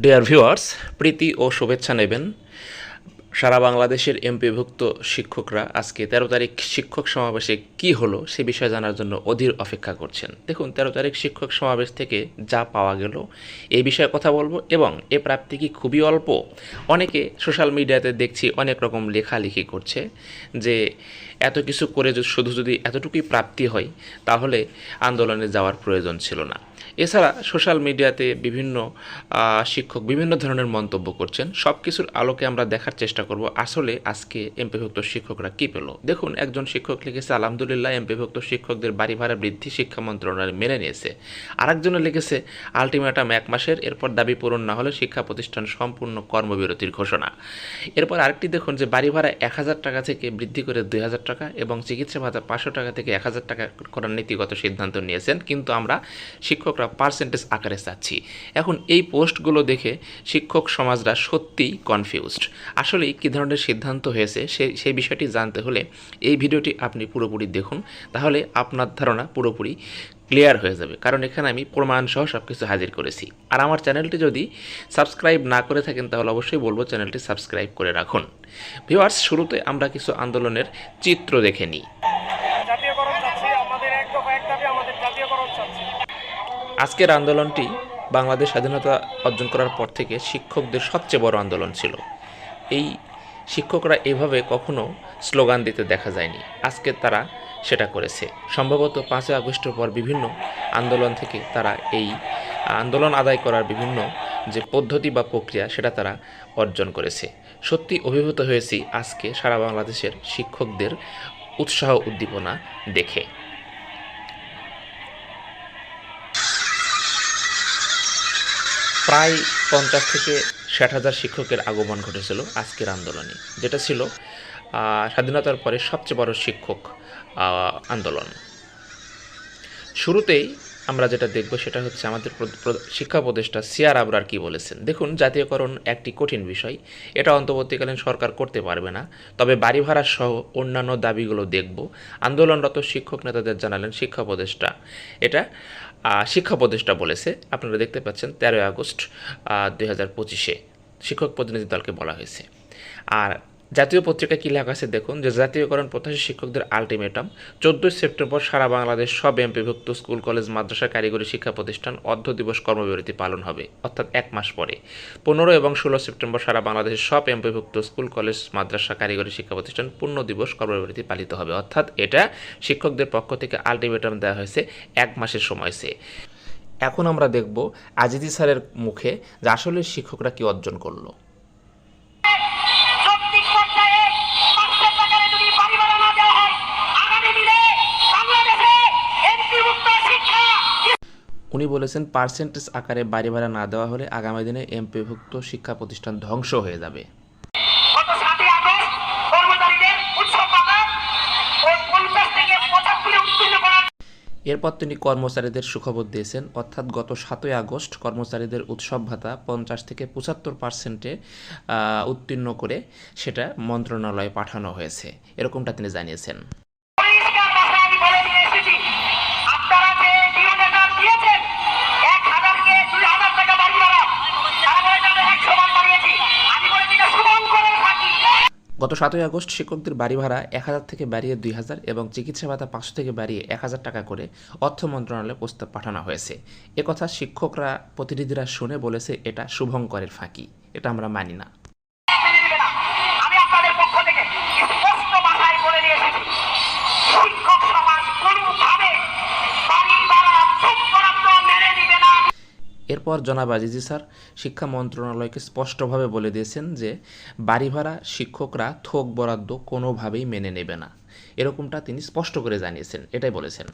Dear viewers প্রীতি ও শুভেচ্ছা নেবেন। সারা বাংলাদেশের এমপিভুক্ত শিক্ষকরা আজকে তেরো তারিখ শিক্ষক সমাবেশে কি হলো সে বিষয়ে জানার জন্য অধীর অপেক্ষা করছেন। দেখুন, তেরো তারিখ শিক্ষক সমাবেশ থেকে যা পাওয়া গেল এই বিষয়ে কথা বলব এবং এ প্রাপ্তি কি খুবই অল্প? অনেকে সোশ্যাল মিডিয়াতে দেখছি অনেক রকম লেখালেখি করছে যে এত কিছু করে শুধু যদি এতটুকুই প্রাপ্তি হয়, তাহলে আন্দোলনে যাওয়ার প্রয়োজন ছিল না। এছাড়া সোশ্যাল মিডিয়াতে বিভিন্ন শিক্ষক বিভিন্ন ধরনের মন্তব্য করছেন। সব কিছুর আলোকে আমরা দেখার চেষ্টা করব আসলে আজকে এমপিভুক্ত শিক্ষকরা কী পেল। দেখুন, একজন শিক্ষক লিখেছে, আলহামদুলিল্লাহ, এমপিভুক্ত শিক্ষকদের বাড়ি ভাড়া বৃদ্ধি শিক্ষা মন্ত্রণালয় মেনে নিয়েছে। আরেকজনে লিখেছে, আলটিমেটাম এক মাসের, এরপর দাবি পূরণ না হলে শিক্ষা প্রতিষ্ঠান সম্পূর্ণ কর্মবিরতির ঘোষণা। এরপর আরেকটি দেখুন যে, বাড়ি ভাড়া এক হাজার টাকা থেকে বৃদ্ধি করে দুই হাজার টাকা এবং চিকিৎসা ভাতা পাঁচশো টাকা থেকে এক হাজার টাকা করার নীতিগত সিদ্ধান্ত নিয়েছেন। কিন্তু আমরা শিক্ষকরা পার্সেন্টেজ আকারে চাচ্ছি। এখন এই পোস্টগুলো দেখে শিক্ষক সমাজরা সত্যিই কনফিউজড আসলে কী ধরনের সিদ্ধান্ত হয়েছে সে সেই বিষয়টি জানতে হলে এই ভিডিওটি আপনি পুরোপুরি দেখুন, তাহলে আপনার ধারণা পুরোপুরি ক্লিয়ার হয়ে যাবে। কারণ এখানে আমি প্রমাণ সহ সব কিছু হাজির করেছি। আর আমার চ্যানেলটি যদি সাবস্ক্রাইব না করে থাকেন, তাহলে অবশ্যই বলব চ্যানেলটি সাবস্ক্রাইব করে রাখুন। ভিউয়ার্স, শুরুতে আমরা কিছু আন্দোলনের চিত্র দেখে নিই জাতীয়করণ চাচ্ছি আমাদের এক দফা এক দাবি আমাদের জাতীয়করণ চাচ্ছি আজকের আন্দোলনটি বাংলাদেশ স্বাধীনতা অর্জন করার পর থেকে শিক্ষকদের সবচেয়ে বড় আন্দোলন ছিল। এই শিক্ষকরা এভাবে কখনো স্লোগান দিতে দেখা যায়নি। আজকে তারা সেটা করেছে। সম্ভবত পাঁচই আগস্টের পর বিভিন্ন আন্দোলন থেকে তারা এই আন্দোলন আদায় করার বিভিন্ন যে পদ্ধতি বা প্রক্রিয়া, সেটা তারা অর্জন করেছে। সত্যি অভিভূত হয়েছি আজকে সারা বাংলাদেশের শিক্ষকদের উৎসাহ উদ্দীপনা দেখে। প্রায় পঞ্চাশ থেকে ষাট হাজার শিক্ষকের আগমন ঘটেছিল আজকের আন্দোলনে, যেটা ছিল স্বাধীনতার পরে সবচেয়ে বড় শিক্ষক আন্দোলন। শুরুতেই আমরা যেটা দেখব সেটা হচ্ছে আমাদের শিক্ষা উপদেষ্টা সিয়ার আবরার কি বলেছেন। দেখুন, জাতীয়করণ একটি কঠিন বিষয়, এটা অন্তর্বর্তীকালীন সরকার করতে পারবে না, তবে বাড়ি ভাড়া সহ অন্যান্য দাবিগুলো দেখব। আন্দোলনরত শিক্ষক নেতাদের জানালেন শিক্ষা উপদেষ্টা, এটা শিক্ষা উপদেষ্টা বলেছে। আপনারা দেখতে পাচ্ছেন তেরোই আগস্ট দুই হাজার পঁচিশে শিক্ষক প্রতিনিধি দলকে বলা হয়েছে। আর জাতীয় পত্রিকা কী লেখা আছে দেখুন, যে জাতীয়করণ প্রত্যাশী শিক্ষকদের আলটিমেটাম। চোদ্দোই সেপ্টেম্বর সারা বাংলাদেশ সব এমপিভুক্ত স্কুল, কলেজ, মাদ্রাসা, কারিগরি শিক্ষা প্রতিষ্ঠান অর্ধ দিবস কর্মবিরতি পালন হবে, অর্থাৎ এক মাস পরে। পনেরো এবং ষোলো সেপ্টেম্বর সারা বাংলাদেশের সব এমপিভুক্ত স্কুল, কলেজ, মাদ্রাসা, কারিগরি শিক্ষা প্রতিষ্ঠান পূর্ণ দিবস কর্মবিরতি পালিত হবে, অর্থাৎ এটা শিক্ষকদের পক্ষ থেকে আলটিমেটাম দেওয়া হয়েছে এক মাসের সময় সে। এখন আমরা দেখব আজিজি স্যারের মুখে যে আসলে শিক্ষকরা কি অর্জন করল। উনি বলেছেন পার্সেন্টেজ আকারে বাড়ি ভাড়া না দেওয়া হলে আগামী দিনে এমপিভুক্ত শিক্ষা প্রতিষ্ঠান ধ্বংস হয়ে যাবে। এরপর তিনি কর্মচারীদের সুখবর দিয়েছেন অর্থাৎ গত সাতই আগস্ট কর্মচারীদের উৎসব ভাতা পঞ্চাশ থেকে পঁচাত্তর পার্সেন্টে উত্তীর্ণ করে সেটা মন্ত্রণালয়ে পাঠানো হয়েছে। এরকমটা তিনি জানিয়েছেন। গত সাতই আগস্ট শিক্ষকদের বাড়ি ভাড়া এক হাজার থেকে বাড়িয়ে দুই হাজার এবং চিকিৎসা ভাতা পাঁচশো থেকে বাড়িয়ে এক হাজার টাকা করে অর্থ মন্ত্রণালয়ে প্রস্তাব পাঠানো হয়েছে। একথা শিক্ষকরা, প্রতিনিধিরা শুনে বলেছে, এটা শুভঙ্করের ফাঁকি। এটা আমরা মানি না। এরপর জনাব আজিজি স্যার শিক্ষা মন্ত্রণালয়কে স্পষ্টভাবে বলে দিয়েছেন যে বাড়ি ভাড়া শিক্ষকরা থোক বরাদ্দ কোনোভাবেই মেনে নেবে না। এরকমটা তিনি স্পষ্ট করে জানিয়েছেন এটাই বলেছেন।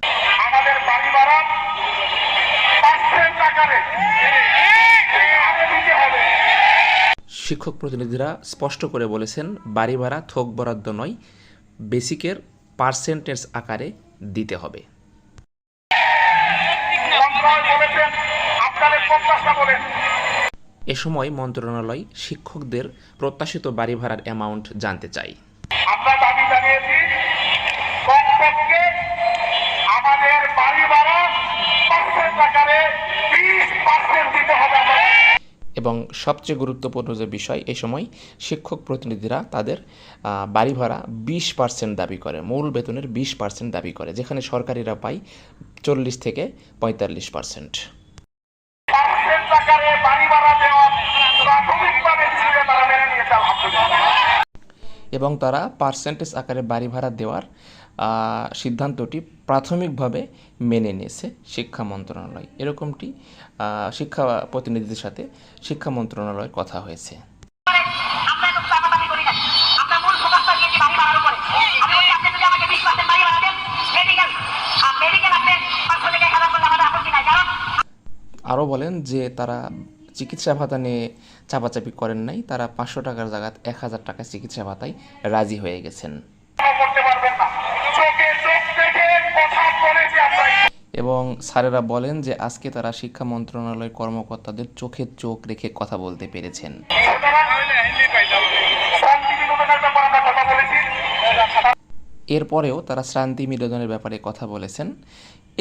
শিক্ষক প্রতিনিধিরা স্পষ্ট করে বলেছেন বাড়ি ভাড়া থোক বরাদ্দ নয় বেসিকের পার্সেন্টেজ আকারে দিতে হবে। এ সময় মন্ত্রণালয় শিক্ষকদের প্রত্যাশিত বাড়ি ভাড়ার অ্যামাউন্ট জানতে চায়। আমরা দাবি জানিয়েছি কমপক্ষে আমাদের বাড়ি ভাড়া আকারে দিতে হবে এবং সবচেয়ে গুরুত্বপূর্ণ যে বিষয় এই সময় শিক্ষক প্রতিনিধিরা তাদের বাড়ি ভাড়া বিশ পার্সেন্ট দাবি করে মূল বেতনের বিশ পার্সেন্ট দাবি করে যেখানে সরকারিরা পায় চল্লিশ থেকে পঁয়তাল্লিশ পার্সেন্ট এবং তারা পার্সেন্টেজ আকারে বাড়ি ভাড়া দেওয়ার সিদ্ধান্তটি প্রাথমিকভাবে মেনে নিয়েছে শিক্ষা মন্ত্রণালয়। এরকমটি শিক্ষা প্রতিনিধিদের সাথে শিক্ষা মন্ত্রণালয়ের কথা হয়েছে। আরও বলেন যে তারা চিকিৎসা ভাতা নিয়ে চাপাচাপি করেন নাই, তারা পাঁচশো টাকার জায়গাত এক হাজার টাকা চিকিৎসা ভাতায় রাজি হয়ে গেছেন। এবং স্যারেরা বলেন যে আজকে তারা শিক্ষা মন্ত্রণালয়ের কর্মকর্তাদের চোখে চোখ রেখে কথা বলতে পেরেছেন। এরপরেও তারা শ্রান্তি নিবেদনের ব্যাপারে কথা বলেছেন।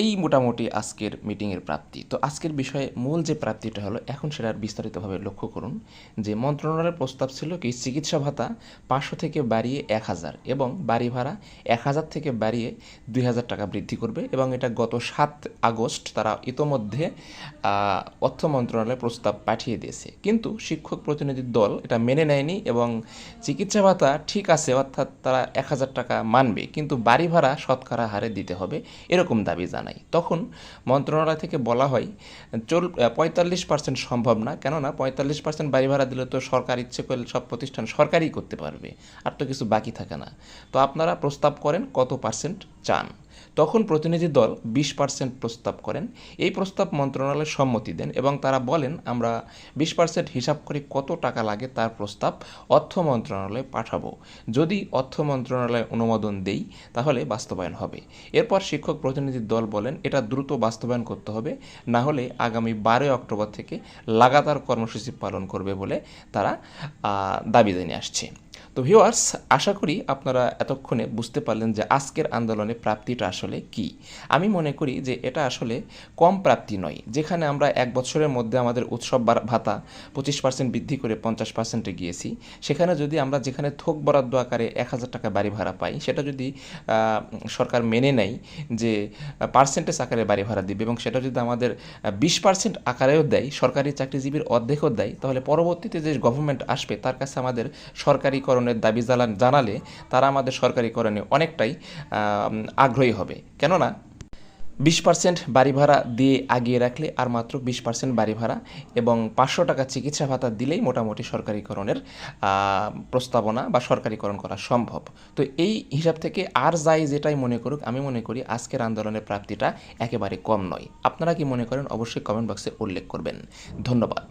এই মোটামুটি আজকের মিটিংয়ের প্রাপ্তি। তো আজকের বিষয়ে মূল যে প্রাপ্তিটা হলো, এখন সেটার বিস্তারিতভাবে লক্ষ্য করুন যে মন্ত্রণালয়ের প্রস্তাব ছিল কি, চিকিৎসা ভাতা পাঁচশো থেকে বাড়িয়ে এক হাজার এবং বাড়ি ভাড়া এক হাজার থেকে বাড়িয়ে দুই হাজার টাকা বৃদ্ধি করবে এবং এটা গত সাত আগস্ট তারা ইতোমধ্যে অর্থ মন্ত্রণালয়ে প্রস্তাব পাঠিয়ে দিয়েছে। কিন্তু শিক্ষক প্রতিনিধির দল এটা মেনে নেয়নি এবং চিকিৎসা ভাতা ঠিক আছে, অর্থাৎ তারা এক হাজার টাকা মানবে, কিন্তু বাড়ি ভাড়া শতকরা হারে দিতে হবে, এরকম দাবি জানায় তখন মন্ত্রণালয় থেকে বলা হয়, চল পঁয়তাল্লিশ পার্সেন্ট সম্ভব না। কেননা, পঁয়তাল্লিশ পার্সেন্ট বাড়ি ভাড়া দিলে তো সরকার ইচ্ছে করলে সব প্রতিষ্ঠান সরকারই করতে পারবে। আর তো কিছু বাকি থাকে না। তো আপনারা প্রস্তাব করেন কত পার্সেন্ট চান। তখন প্রতিনিধি দল বিশ পার্সেন্ট প্রস্তাব করেন। এই প্রস্তাব মন্ত্রণালয় সম্মতি দেন এবং তারা বলেন, আমরা বিশ পার্সেন্ট হিসাব করে কত টাকা লাগে তার প্রস্তাব অর্থ মন্ত্রণালয়ে পাঠাবো। যদি অর্থ মন্ত্রণালয় অনুমোদন দেই, তাহলে বাস্তবায়ন হবে। এরপর শিক্ষক প্রতিনিধি দল বলেন, এটা দ্রুত বাস্তবায়ন করতে হবে, না হলে আগামী বারোই অক্টোবর থেকে লাগাতার কর্মসূচি পালন করবে বলে তারা দাবি জানিয়ে আসছে। তো ভিওয়ার্স আশা করি আপনারা এতক্ষণে বুঝতে পারলেন যে আজকের আন্দোলনে প্রাপ্তিটা আসলে কি। আমি মনে করি যে এটা আসলে কম প্রাপ্তি নয়, যেখানে আমরা এক বছরের মধ্যে আমাদের উৎসব ভাতা পঁচিশ পার্সেন্ট বৃদ্ধি করে পঞ্চাশ পার্সেন্টে গিয়েছি। সেখানে যদি আমরা যেখানে থোক বরাদ্দ আকারে এক হাজার টাকা বাড়ি ভাড়া পাই, সেটা যদি সরকার মেনে নেয় যে পার্সেন্টেজ আকারে বাড়ি ভাড়া দিবে এবং সেটা যদি আমাদের বিশ পার্সেন্ট আকারেও দেয়, সরকারি চাকরিজীবীর অর্ধেকও দেয়, তাহলে পরবর্তীতে যে গভর্নমেন্ট আসবে, তার কাছে আমাদের সরকারিকরণের দাবি জানান জানালে তারা আমাদের সরকারিকরণে অনেকটাই আগ্রহী হবে। কেননা, বিশ পার্সেন্ট বাড়ি ভাড়া দিয়ে আগিয়ে রাখলে আর মাত্র বিশ পার্সেন্ট বাড়ি ভাড়া এবং পাঁচশো টাকা চিকিৎসা ভাতা দিলেই মোটামুটি সরকারিকরণের প্রস্তাবনা বা সরকারিকরণ করা সম্ভব। তো এই হিসাব থেকে আর যাই যেটাই মনে করুক, আমি মনে করি আজকের আন্দোলনের প্রাপ্তিটা একেবারে কম নয়। আপনারা কি মনে করেন, অবশ্যই কমেন্ট বক্সে উল্লেখ করবেন। ধন্যবাদ।